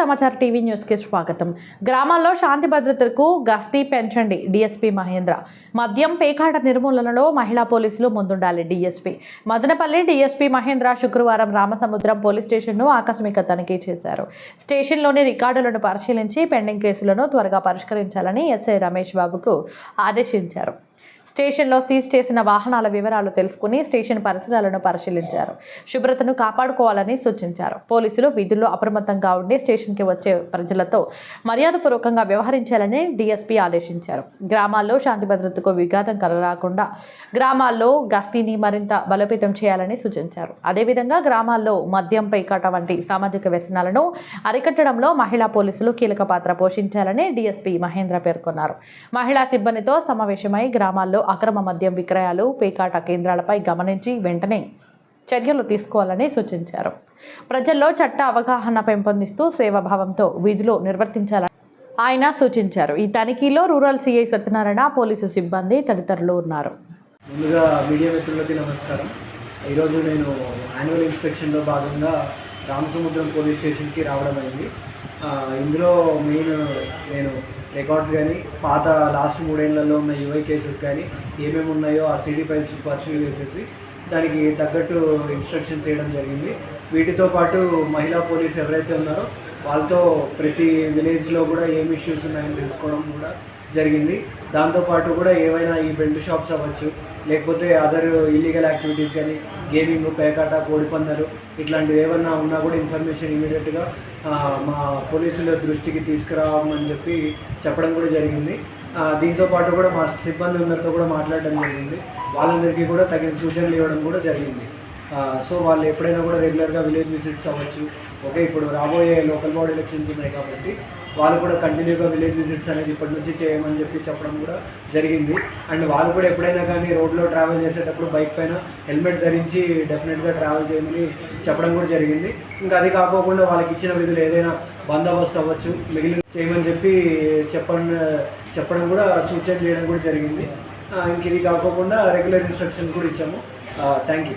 సమాచార టీవీ న్యూస్కి స్వాగతం. గ్రామాల్లో శాంతి భద్రతకు గస్తీ పెంచండి డిఎస్పీ మహేంద్ర. మద్యం పేకాట నిర్మూలనలో మహిళా పోలీసులు ముందుండాలి డిఎస్పీ. మదనపల్లి డిఎస్పీ మహేంద్ర శుక్రవారం రామసముద్రం పోలీస్ స్టేషన్ను ఆకస్మిక తనిఖీ చేశారు. స్టేషన్లోని రికార్డులను పరిశీలించి పెండింగ్ కేసులను త్వరగా పరిష్కరించాలని ఎస్ఐ రమేష్ బాబుకు ఆదేశించారు. స్టేషన్లో సీజ్ చేసిన వాహనాల వివరాలు తెలుసుకుని స్టేషన్ పరిసరాలను పరిశీలించారు. శుభ్రతను కాపాడుకోవాలని సూచించారు. పోలీసులు విధుల్లో అప్రమత్తంగా ఉండి స్టేషన్కి వచ్చే ప్రజలతో మర్యాదపూర్వకంగా వ్యవహరించాలని డీఎస్పీ ఆదేశించారు. గ్రామాల్లో శాంతి భద్రతకు విఘాతం కలరాకుండా గ్రామాల్లో గస్తీని మరింత బలోపేతం చేయాలని సూచించారు. అదేవిధంగా గ్రామాల్లో మద్యం పైకాట వంటి సామాజిక వ్యసనాలను అరికట్టడంలో మహిళా పోలీసులు కీలక పాత్ర పోషించాలని డీఎస్పీ మహేంద్ర పేర్కొన్నారు. మహిళా సిబ్బందితో సమావేశమై గ్రామాల్లో అక్రమ మద్యం విక్రయాలు పేకాట కేంద్రాలపై గమనించి వెంటనే చర్యలు తీసుకోవాలని సూచించారు. ప్రజల్లో చట్ట అవగాహన పెంపొందిస్తూ సేవాభావంతో విధులు నిర్వర్తించాలని ఆయన సూచించారు. ఈ తనిఖీలో రూరల్ సిఐ సత్యనారాయణ పోలీసు సిబ్బంది తదితరులు ఉన్నారు. ముందుగా మీడియా మిత్రులకి నమస్కారం. ఈరోజు నేను యాన్యువల్ ఇన్స్పెక్షన్లో భాగంగా రామసముద్రం పోలీస్ స్టేషన్కి రావడం అయింది. ఇందులో మెయిన్ నేను రికార్డ్స్ కానీ పాత లాస్ట్ మూడేళ్ళలో ఉన్న యూఐ కేసెస్ కానీ ఏమేమి ఉన్నాయో ఆ సిడి ఫైల్స్ పర్సనల్ చేసేసి దానికి తగ్గట్టు ఇన్స్ట్రక్షన్స్ చేయడం జరిగింది. వీటితో పాటు మహిళా పోలీస్ ఎవరైతే ఉన్నారో వాళ్ళతో ప్రతి విలేజ్లో కూడా ఏం ఇష్యూస్ ఉన్నాయని తెలుసుకోవడం కూడా జరిగింది. దాంతోపాటు కూడా ఏవైనా ఈ బెల్ట్ షాప్స్ అవ్వచ్చు లేకపోతే అదర్ ఇల్లీగల్ యాక్టివిటీస్ కానీ గేమింగ్ పేకాట కోడిపందాలు ఇట్లాంటివి ఏమన్నా ఉన్నా కూడా ఇన్ఫర్మేషన్ ఇమీడియట్గా మా పోలీసుల దృష్టికి తీసుకురావమని చెప్పి చెప్పడం కూడా జరిగింది. దీంతో పాటు కూడా మా సిబ్బంది అందరితో కూడా మాట్లాడడం జరిగింది. వాళ్ళందరికీ కూడా తగిన సూచనలు ఇవ్వడం కూడా జరిగింది. సో వాళ్ళు ఎప్పుడైనా కూడా రెగ్యులర్గా విలేజ్ విజిట్స్ అవ్వచ్చు. ఓకే ఇప్పుడు రాబోయే లోకల్ బాడీ ఎలక్షన్స్ ఉన్నాయి కాబట్టి వాళ్ళు కూడా కంటిన్యూగా విలేజ్ విజిట్స్ అనేది ఇప్పటి నుంచి చేయమని చెప్పి చెప్పడం కూడా జరిగింది. అండ్ వాళ్ళు కూడా ఎప్పుడైనా కానీ రోడ్లో ట్రావెల్ చేసేటప్పుడు బైక్ పైన హెల్మెట్ ధరించి డెఫినెట్గా ట్రావెల్ చేయమని చెప్పడం కూడా జరిగింది. ఇంకా అది కాకోకుండా వాళ్ళకి ఇచ్చిన విధులు ఏదైనా బందోబస్తు అవ్వచ్చు మిగిలిన చేయమని చెప్పి చెప్పడం చెప్పడం కూడా సూచన చేయడం కూడా జరిగింది. ఇంక ఇది కాకోకుండా రెగ్యులర్ ఇన్స్ట్రక్షన్ కూడా ఇచ్చాము. Thank you